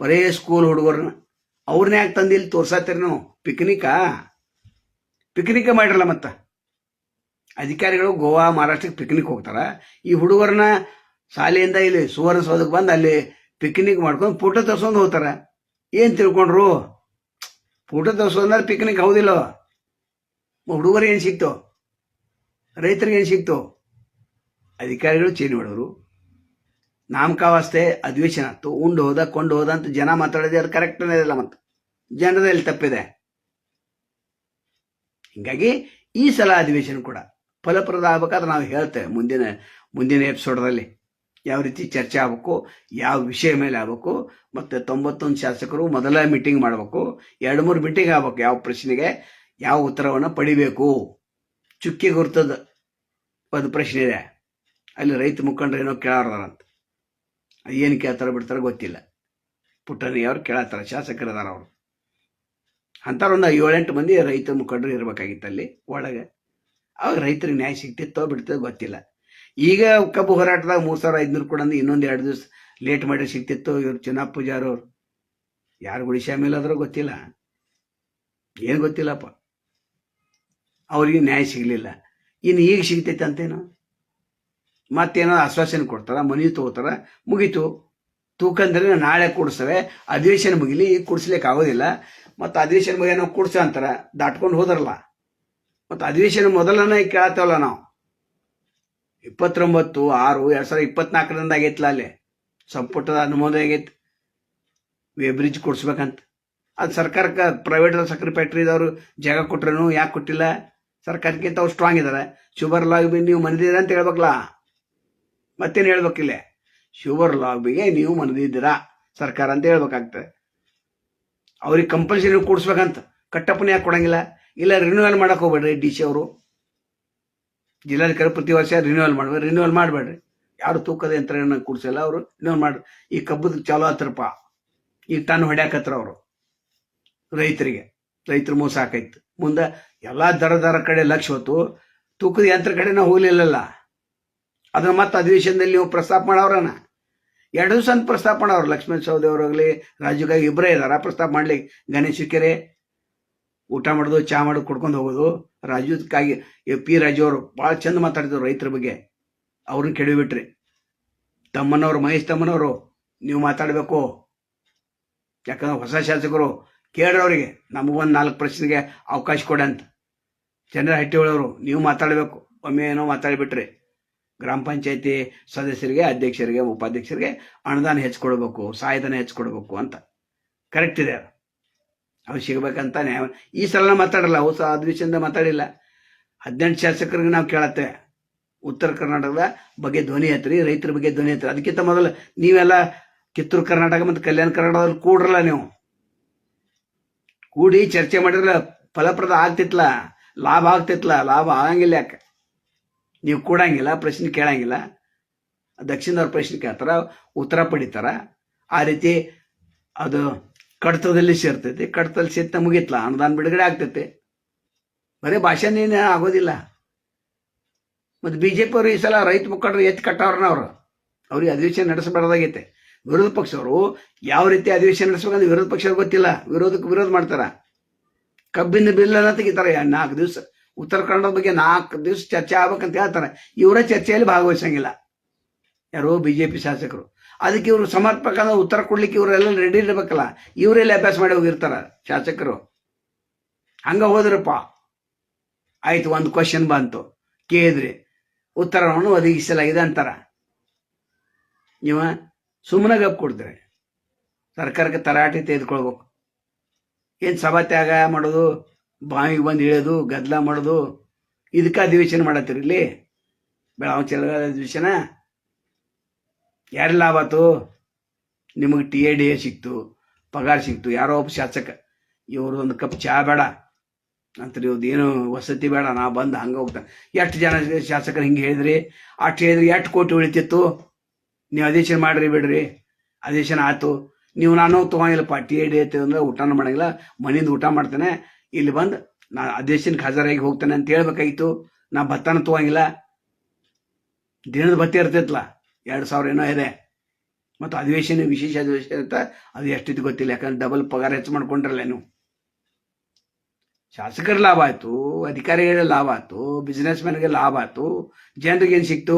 ಬರೇ ಸ್ಕೂಲ್ ಹುಡುಗರನ್ನ ಅವ್ರನ್ನ ಯಾಕೆ ತಂದು ಇಲ್ಲಿ ತೋರ್ಸತ್ತೀರಿ ನಾವು? ಪಿಕ್ನಿಕಾ ಪಿಕ್ನಿಕ್ ಮಾಡಿರಲ್ಲ ಮತ್ತೆ? ಅಧಿಕಾರಿಗಳು ಗೋವಾ, ಮಹಾರಾಷ್ಟ್ರಕ್ಕೆ ಪಿಕ್ನಿಕ್ ಹೋಗ್ತಾರೆ. ಈ ಹುಡುಗರನ್ನ ಶಾಲೆಯಿಂದ ಇಲ್ಲಿ ಸುವರ್ಣಸೌಧಕ್ಕೆ ಬಂದು ಅಲ್ಲಿ ಪಿಕ್ನಿಕ್ ಮಾಡ್ಕೊಂಡು ಫೋಟೋ ತರ್ಸ್ಕೊಂಡು ಹೋಗ್ತಾರೆ. ಏನು ತಿಳ್ಕೊಂಡ್ರು? ಫೋಟೋ ತೋರಿಸೋದ್ರೆ ಪಿಕ್ನಿಕ್ ಹೌದಿಲ್ಲ. ಹುಡುಗರಿಗೆ ಏನು ಸಿಕ್ತು? ರೈತರಿಗೆ ಏನು ಸಿಕ್ತು? ಅಧಿಕಾರಿಗಳು ಚೇಂಜ್ ಮಾಡೋರು ನಾಮಕಾವಸ್ಥೆ, ಅಧಿವೇಶನ ಉಂಡು ಹೋದ, ಕೊಂಡು ಹೋದ ಅಂತ ಜನ ಮಾತಾಡೋದು ಅದು ಕರೆಕ್ಟ್ ಇಲ್ಲ ಮತ್ತು. ಜನರಲ್ಲಿ ತಪ್ಪಿದೆ. ಹಿಂಗಾಗಿ ಈ ಸಲ ಅಧಿವೇಶನ ಕೂಡ ಫಲಪ್ರದ ಆಗ್ಬೇಕಾದ್ರೆ ನಾವು ಹೇಳ್ತೇವೆ ಮುಂದಿನ ಮುಂದಿನ ಎಪಿಸೋಡ್ದಲ್ಲಿ ಯಾವ ರೀತಿ ಚರ್ಚೆ ಆಗಬೇಕು, ಯಾವ ವಿಷಯ ಮೇಲೆ ಆಗಬೇಕು, ಮತ್ತು ತೊಂಬತ್ತೊಂದು ಶಾಸಕರು ಮೊದಲ ಮೀಟಿಂಗ್ ಮಾಡಬೇಕು, ಎರಡು ಮೂರು ಮೀಟಿಂಗ್ ಆಗ್ಬೇಕು ಯಾವ ಪ್ರಶ್ನೆಗೆ, ಯಾವ ಉತ್ತರವನ್ನು ಪಡಿಬೇಕು. ಚುಕ್ಕಿ ಗುರ್ತದ ಒಂದು ಪ್ರಶ್ನೆ ಇದೆ. ಅಲ್ಲಿ ರೈತ ಮುಖಂಡರು ಏನೋ ಕೇಳಾರದಾರಂತ. ಏನು ಕೇಳ್ತಾರೋ ಬಿಡ್ತಾರೋ ಗೊತ್ತಿಲ್ಲ. ಪುಟ್ಟನಿಯವ್ರು ಕೇಳತ್ತಾರ, ಶಾಸಕರದಾರ ಅವರು. ಅಂಥವ್ರು ಒಂದು ಏಳೆಂಟು ಮಂದಿ ರೈತ ಮುಖಂಡರು ಇರಬೇಕಾಗಿತ್ತು ಅಲ್ಲಿ ಒಳಗೆ. ಅವಾಗ ರೈತರಿಗೆ ನ್ಯಾಯ ಸಿಗ್ತಿತ್ತೋ ಬಿಡ್ತೋ ಗೊತ್ತಿಲ್ಲ. ಈಗ ಕಬ್ಬು ಹೋರಾಟದಾಗ ಮೂರು ಸಾವಿರ ಐದುನೂರು ಕೂಡ ಇನ್ನೊಂದು ಎರಡು ದಿವಸ ಲೇಟ್ ಮಾಡಿ ಸಿಗ್ತಿತ್ತು ಇವ್ರು ಚಿನ್ನಪ್ಪ ಪೂಜಾರವ್ರು ಯಾರು ಗುಡಿಸ್ಯಾ ಮೇಲೆ ಆದ್ರೂ ಗೊತ್ತಿಲ್ಲ. ಏನು ಗೊತ್ತಿಲ್ಲಪ್ಪ. ಅವ್ರಿಗೆ ನ್ಯಾಯ ಸಿಗಲಿಲ್ಲ. ಇನ್ನು ಈಗ ಸಿಗ್ತೈತೆ ಅಂತೇನು? ಮತ್ತೇನೋ ಆಶ್ವಾಸನೆ ಕೊಡ್ತಾರ ಮನಿ ತಗೋತಾರ, ಮುಗೀತು. ತೂಕಂದ್ರೆ ನಾಳೆ ಕೂಡಿಸ್ತವೆ ಅಧಿವೇಶನ ಮುಗಿಲಿ, ಈಗ ಕುಡಿಸ್ಲಿಕ್ಕೆ ಆಗೋದಿಲ್ಲ. ಮತ್ತು ಅಧಿವೇಶನ ಮುಗಿಯ ನಾವು ಕೂಡ್ಸ ಅಂತಾರ, ದಾಟ್ಕೊಂಡು ಹೋದ್ರಲ್ಲ. ಮತ್ತು ಅಧಿವೇಶನ ಮೊದಲನೇ ಕೇಳತ್ತೇವಲ್ಲ ನಾವು. ಇಪ್ಪತ್ತೊಂಬತ್ತು, ಆರು, ಎರಡು ಸಾವಿರದ ಇಪ್ಪತ್ನಾಲ್ಕರಿಂದ ಆಗೈತ್ಲ ಅಲ್ಲಿ. ಸಂಪುಟದ ಅನುಮೋದನೆ ಆಗೈತೆ. ವೇ ಬ್ರಿಡ್ಜ್ ಕೊಡ್ಸ್ಬೇಕಂತ. ಅದು ಸರ್ಕಾರಕ್ಕೆ ಪ್ರೈವೇಟ್ ಸಕ್ಕರೆ ಫ್ಯಾಕ್ಟ್ರಿದವರು ಜಾಗ ಕೊಟ್ರೇನು ಯಾಕೆ ಕೊಟ್ಟಿಲ್ಲ? ಸರ್ಕಾರಕ್ಕಿಂತ ಅವ್ರು ಸ್ಟ್ರಾಂಗ್ ಇದ್ದಾರೆ ಶುಗರ್ ಬಿ ನೀವು ಮನದಿರ ಅಂತ ಹೇಳ್ಬೇಕಲ್ಲ ಮತ್ತೇನು ಹೇಳ್ಬೇಕಿಲ್ಲ ಶುಗರ್ ಬಿಗೆ ನೀವು ಮನದಿದ್ದೀರಾ? ಸರ್ಕಾರ ಅಂತ ಹೇಳ್ಬೇಕಾಗ್ತದೆ. ಅವ್ರಿಗೆ ಕಂಪಲ್ಸರಿ ಕೂಡಿಸ್ಬೇಕಂತ. ಕಟ್ಟಪ್ಪನ ಯಾಕೆ ಕೊಡಂಗಿಲ್ಲ? ಇಲ್ಲ ರಿನ್ಯೂವಲ್ ಮಾಡೋಕೆ ಹೋಗ್ಬೇಡ್ರಿ ಡಿ ಸಿ ಅವರು? ಜಿಲ್ಲಾಧಿಕಾರಿ ಪ್ರತಿ ವರ್ಷ ರಿನ್ಯೂವಲ್ ಮಾಡ್ಬೇಕು ರಿನ್ಯೂವಲ್ ಮಾಡಬೇಡ್ರಿ. ಯಾರು ತೂಕದ ಯಂತ್ರಗಳನ್ನ ಕೂಡಿಸಲ್ಲ, ಅವರು ರಿನ್ಯೂವಲ್ ಮಾಡ್ರಿ ಈ ಕಬ್ಬದ ಚಾಲೋ ಆತ್ರಪ್ಪ. ಈಗ ಟನ್ ಹೊಡ್ಯಾಕತ್ರ ಅವರು, ರೈತರಿಗೆ. ರೈತರು ಮೋಸ ಹಾಕೈತು ಮುಂದೆ ಎಲ್ಲ ದರ ದರ ಕಡೆ ಲಕ್ಷ ಹೊತ್ತು ತೂಕದ ಯಂತ್ರ ಕಡೆ ನಾವು ಹೋಗ್ಲಿಲ್ಲಲ್ಲ. ಅದನ್ನ ಮತ್ತೆ ಅಧಿವೇಶನದಲ್ಲಿ ನೀವು ಪ್ರಸ್ತಾಪ ಮಾಡವ್ರನ. ಎರಡು ದಿವಸ ಅಂತ ಪ್ರಸ್ತಾಪ ಲಕ್ಷ್ಮಣ ಸೌದಿ ಅವರಾಗಲಿ ರಾಜುಗಾಗಿ ಇಬ್ಬರೇ ಇದಾರ. ಪ್ರಸ್ತಾಪ ಮಾಡ್ಲಿ. ಗಣೇಶ ಕೆರೆ, ಊಟ ಮಾಡೋದು, ಚಾ ಮಾಡೋದು, ಕುಡ್ಕೊಂಡು ಹೋಗೋದು. ರಾಜುಕ್ಕಾಗಿ ಪಿ ರಾಜವರು ಭಾಳ ಚಂದ ಮಾತಾಡಿದ್ರು ರೈತರ ಬಗ್ಗೆ. ಅವ್ರನ್ನ ಕೆಡವಿಬಿಟ್ರಿ ತಮ್ಮನವರು, ಮಹೇಶ್ ತಮ್ಮನವರು, ನೀವು ಮಾತಾಡಬೇಕು. ಯಾಕಂದ್ರೆ ಹೊಸ ಶಾಸಕರು ಕೇಳ್ರಿ ಅವರಿಗೆ ನಮಗೊಂದು ನಾಲ್ಕು ಪ್ರಶ್ನೆಗೆ ಅವಕಾಶ ಕೊಡಿ ಅಂತ. ಜನರ ಹಟ್ಟಿಯೊಳವರು ನೀವು ಮಾತಾಡಬೇಕು. ಒಮ್ಮೆ ಏನೋ ಮಾತಾಡಿಬಿಟ್ರಿ. ಗ್ರಾಮ ಪಂಚಾಯತಿ ಸದಸ್ಯರಿಗೆ, ಅಧ್ಯಕ್ಷರಿಗೆ, ಉಪಾಧ್ಯಕ್ಷರಿಗೆ ಅನುದಾನ ಹೆಚ್ಚಿಕೊಡ್ಬೇಕು ಸಹಾಯಧನ ಹೆಚ್ಚಿಕೊಡ್ಬೇಕು ಅಂತ. ಕರೆಕ್ಟ್ ಇದೆ ಅವ್ರು ಸಿಗ್ಬೇಕಂತಾನೆ. ಈ ಸಲ ಮಾತಾಡಲ್ಲ ಹೊಸ ಅಧಿವೇಶನದ ಮಾತಾಡಿಲ್ಲ. ಹದಿನೆಂಟು ಶಾಸಕರಿಗೆ ನಾವು ಕೇಳತ್ತೆ. ಉತ್ತರ ಕರ್ನಾಟಕದ ಬಗ್ಗೆ ಧ್ವನಿ ಎತ್ತರಿ, ರೈತರ ಬಗ್ಗೆ ಧ್ವನಿ ಎತ್ತರಿ. ಅದಕ್ಕಿಂತ ಮೊದಲು ನೀವೆಲ್ಲ ಕಿತ್ತೂರು ಕರ್ನಾಟಕ ಮತ್ತು ಕಲ್ಯಾಣ ಕರ್ನಾಟಕದಲ್ಲಿ ಕೂಡ್ರಲ್ಲ ನೀವು. ಕೂಡಿ ಚರ್ಚೆ ಮಾಡಿದ್ರೆ ಫಲಪ್ರದ ಆಗ್ತಿತ್ಲ, ಲಾಭ ಆಗ್ತಿತ್ಲ, ಲಾಭ ಆಗಂಗಿಲ್ಲ ಯಾಕೆ? ನೀವು ಕೂಡಂಗಿಲ್ಲ, ಪ್ರಶ್ನೆ ಕೇಳಂಗಿಲ್ಲ. ದಕ್ಷಿಣದವ್ರ ಪ್ರಶ್ನೆ ಕೇಳ್ತಾರ, ಉತ್ತರ ಪಡಿತಾರ. ಆ ರೀತಿ ಅದು ಕಡತದಲ್ಲಿ ಸೇರ್ತೈತಿ ಕಡತದಲ್ಲಿ ಸೇರ್ತ ಮುಗಿತ್ಲ ಅನುದಾನ ಬಿಡುಗಡೆ ಆಗ್ತೈತಿ. ಬರೀ ಭಾಷೆನೇನು ಆಗೋದಿಲ್ಲ. ಮತ್ತು ಬಿ ಜೆ ಪಿಯವರು ಈ ಸಲ ರೈತ ಮುಖಂಡರು ಎತ್ತಿ ಕಟ್ಟವ್ರನ್ನ ಅವರು. ಅವ್ರಿಗೆ ಅಧಿವೇಶನ ನಡೆಸಬಾರ್ದಾಗೈತೆ. ವಿರೋಧ ಪಕ್ಷವರು ಯಾವ ರೀತಿ ಅಧಿವೇಶನ ನಡೆಸ್ಬೇಕಂದ್ರೆ ವಿರೋಧ ಪಕ್ಷವ್ರಿಗೆ ಗೊತ್ತಿಲ್ಲ. ವಿರೋಧಕ್ಕೆ ವಿರೋಧ ಮಾಡ್ತಾರ. ಕಬ್ಬಿನ ಬಿಲ್ ಎಲ್ಲ ತೆಗಿತಾರೆ ನಾಲ್ಕು ದಿವಸ ಉತ್ತರ ಕನ್ನಡದ ಬಗ್ಗೆ ನಾಲ್ಕು ದಿವಸ ಚರ್ಚೆ ಆಗ್ಬೇಕಂತ ಹೇಳ್ತಾರೆ. ಇವರ ಚರ್ಚೆಯಲ್ಲಿ ಭಾಗವಹಿಸಂಗಿಲ್ಲ. ಯಾರೋ ಬಿ ಜೆ ಪಿ ಶಾಸಕರು. ಅದಕ್ಕೆ ಇವರು ಸಮರ್ಪಕ ಉತ್ತರ ಕೊಡ್ಲಿಕ್ಕೆ ಇವರೆಲ್ಲ ರೆಡಿ ಇರಬೇಕಲ್ಲ. ಇವರೆಲ್ಲ ಅಭ್ಯಾಸ ಮಾಡಿ ಹೋಗಿರ್ತಾರ ಶಾಸಕರು. ಹಂಗ ಹೋದ್ರಪ್ಪ. ಆಯ್ತು, ಒಂದು ಕ್ವಶನ್ ಬಂತು. ಕೇಳಿದ್ರಿ. ಉತ್ತರವನ್ನು ಒದಗಿಸಲಾಗಿದೆ ಅಂತಾರ. ನೀವು ಸುಮ್ಮನೆ ಗಪ್ ಕೊಡ್ತಾರೆ ಸರ್ಕಾರಕ್ಕೆ ತರಾಟೆ ತೆಗೆದುಕೊಳ್ಬೇಕು. ಏನು ಸಭಾತ್ಯಾಗ ಮಾಡೋದು, ಬಾವಿಗೆ ಬಂದು ಇಳಿಯೋದು, ಗದ್ದಲ ಮಾಡೋದು, ಇದಕ್ಕೆ ಅಧಿವೇಶನ ಮಾಡತ್ತೀರಿ ಇಲ್ಲಿ? ಬೆಳಗಾವಿ ಚಲ ಅಧಿವೇಶನ? ಯಾರು ಲಾಭ ಆತು ನಿಮಗೆ ಟಿ ಎ ಡಿ ಎ ಸಿಕ್ತು, ಪಗಾರ ಸಿಕ್ತು, ಯಾರೋ ಒಬ್ಬ ಶಾಸಕ, ಇವರು ಒಂದು ಕಪ್ ಚಹಾ ಬೇಡ ಅಂತ ಇವ್ರದ್ದು ಏನು ವಸತಿ ಬೇಡ, ನಾ ಬಂದು ಹಂಗೆ ಹೋಗ್ತಾನೆ. ಎಷ್ಟು ಜನ ಶಾಸಕರು ಹಿಂಗೆ ಹೇಳಿದ್ರಿ? ಅಷ್ಟು ಹೇಳಿದ್ರಿ ಎಷ್ಟು ಕೋಟಿ ಉಳಿತಿತ್ತು? ನೀವು ಅಧೀಶನ ಮಾಡ್ರಿ ಬಿಡ್ರಿ. ಅಧೀಶನ ಆಯ್ತು. ನೀವು ನಾನು ತೊಗೊಂಡಿಲ್ಲಪ್ಪ ಟಿ ಎ ಡಿ ಐತೆ ಅಂದ್ರೆ ಊಟನೂ ಮಾಡಂಗಿಲ್ಲ, ಮನೆಯಿಂದ ಊಟ ಮಾಡ್ತೇನೆ. ಇಲ್ಲಿ ಬಂದು ನಾ ಅಧಿವೇಶನಕ್ಕೆ ಹಾಜರಾಗಿ ಹೋಗ್ತಾನೆ ಅಂತ ಹೇಳ್ಬೇಕಾಗಿತ್ತು ನಾ ಭತ್ತನ ತೊಗೊಂಗಿಲ್ಲ ದಿನದ ಭತ್ತೆ ಇರ್ತೈತಲ್ಲ. ಎರಡು ಸಾವಿರ ಏನೋ ಇದೆ. ಮತ್ತು ಅಧಿವೇಶನ ವಿಶೇಷ ಅಧಿವೇಶನ ಅಂತ ಅದು ಎಷ್ಟಿತ್ತು ಗೊತ್ತಿಲ್ಲ. ಯಾಕಂದ್ರೆ ಡಬಲ್ ಪಗಾರ ಹೆಚ್ಚು ಮಾಡ್ಕೊಂಡ್ರಲ್ಲ ನೀವು ಶಾಸಕರ ಲಾಭ ಆಯ್ತು ಅಧಿಕಾರಿಗಳ ಲಾಭ ಆಯ್ತು ಬಿಸ್ನೆಸ್ ಮ್ಯಾನ್ಗೆ ಲಾಭ ಆಯ್ತು, ಜನರಿಗೆ ಏನು ಸಿಕ್ತು?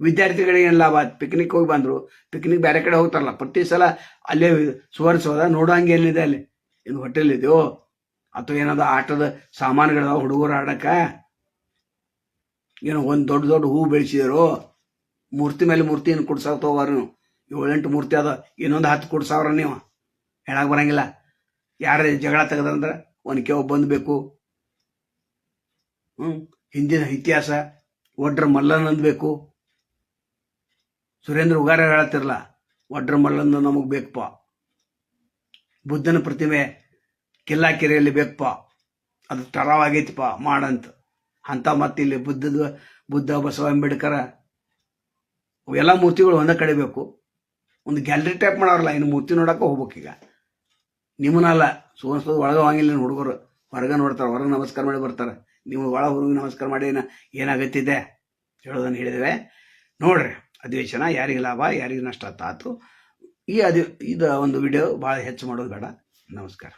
ವಿದ್ಯಾರ್ಥಿಗಳಿಗೆ ಏನು ಲಾಭ ಆಯ್ತು? ಪಿಕ್ನಿಕ್ ಹೋಗಿ ಬಂದರು. ಪಿಕ್ನಿಕ್ ಬೇರೆ ಕಡೆ ಹೋಗ್ತಾರಲ್ಲ. ಪ್ರತಿ ಸಲ ಅಲ್ಲೇ ಸುವರ್ಸೋದ ನೋಡೋಂಗೆ ಏನಿದೆ ಅಲ್ಲಿ? ಏನು ಹೋಟೆಲ್ ಇದೆಯೋ? ಅಥವಾ ಏನದ ಆಟದ ಸಾಮಾನುಗಳದಾವ ಹುಡುಗರು ಆಡೋಕೆ ಏನೋ ಒಂದು ದೊಡ್ಡ ದೊಡ್ಡ ಹೂ ಬೆಳೆಸಿದ್ರು? ಮೂರ್ತಿ ಮೇಲೆ ಮೂರ್ತಿ ಏನು ಕೊಡ್ಸಾವ ತಗೋವಾರ ನೀವು. ಏಳೆಂಟು ಮೂರ್ತಿ ಅದ, ಇನ್ನೊಂದು ಹತ್ತು ಕೊಡ್ಸಾವ್ರ ನೀವು. ಹೇಳಕ್ ಬರಂಗಿಲ್ಲ. ಯಾರ ಜಗಳ ತೆಗೆದಂದ್ರೆ ಒನಕೆ ಒಬ್ಬ ಬಂದ್ಬೇಕು. ಹ್ಞೂ ಹಿಂದಿನ ಇತಿಹಾಸ ಒಡ್ರ ಮಲ್ಲನ್ ಬೇಕು ಸುರೇಂದ್ರ ಉಗಾರ ಹೇಳತ್ತಿರಲ್ಲ ಒಡ್ರ ಮಲ್ಲಂದು ನಮಗೆ ಬೇಕಪ್ಪ ಬುದ್ಧನ ಪ್ರತಿಮೆ ಕಿಲ್ಲಾಕೆರೆಯಲ್ಲಿ ಬೇಕಪ್ಪ ಅದು ತರವಾಗೈತಿಪ್ಪ ಮಾಡಂತ. ಅಂತ ಮತ್ತಿಲ್ಲಿ ಬುದ್ಧದ, ಬುದ್ಧ ಬಸವ ಅಂಬೇಡ್ಕರ ಅವೆಲ್ಲ ಮೂರ್ತಿಗಳು ಒಂದೇ ಕಡೆ ಬೇಕು. ಒಂದು ಗ್ಯಾಲರಿ ಟೈಪ್ ಮಾಡೋರಲ್ಲ, ಇನ್ನು ಮೂರ್ತಿ ನೋಡೋಕೆ ಹೋಗ್ಬೇಕು ಈಗ. ನಿಮ್ಮನ್ನಲ್ಲ ಸುವರ್ಣ ಒಳಗೆ ಹೋಗಿಲ್ಲ ಹುಡುಗರು ಹೊರಗೆ ನೋಡ್ತಾರೆ, ಹೊರಗೆ ನಮಸ್ಕಾರ ಮಾಡಿ ಬರ್ತಾರೆ. ನೀವು ಒಳ ಹುಡುಗಿ ನಮಸ್ಕಾರ ಮಾಡಿ ಏನ ಏನಾಗತ್ತಿದೆ? ಹೇಳೋದನ್ನು ಹೇಳಿದ್ದೇವೆ ನೋಡ್ರಿ, ಅಧಿವೇಶನ ಯಾರಿಗೆ ಲಾಭ, ಯಾರಿಗೆ ನಷ್ಟ ಆತು ಈ ಅಧಿ ಇದು ಒಂದು ವಿಡಿಯೋ ಭಾಳ ಹೆಚ್ಚು ಮಾಡೋದು ಬೇಡ. ನಮಸ್ಕಾರ.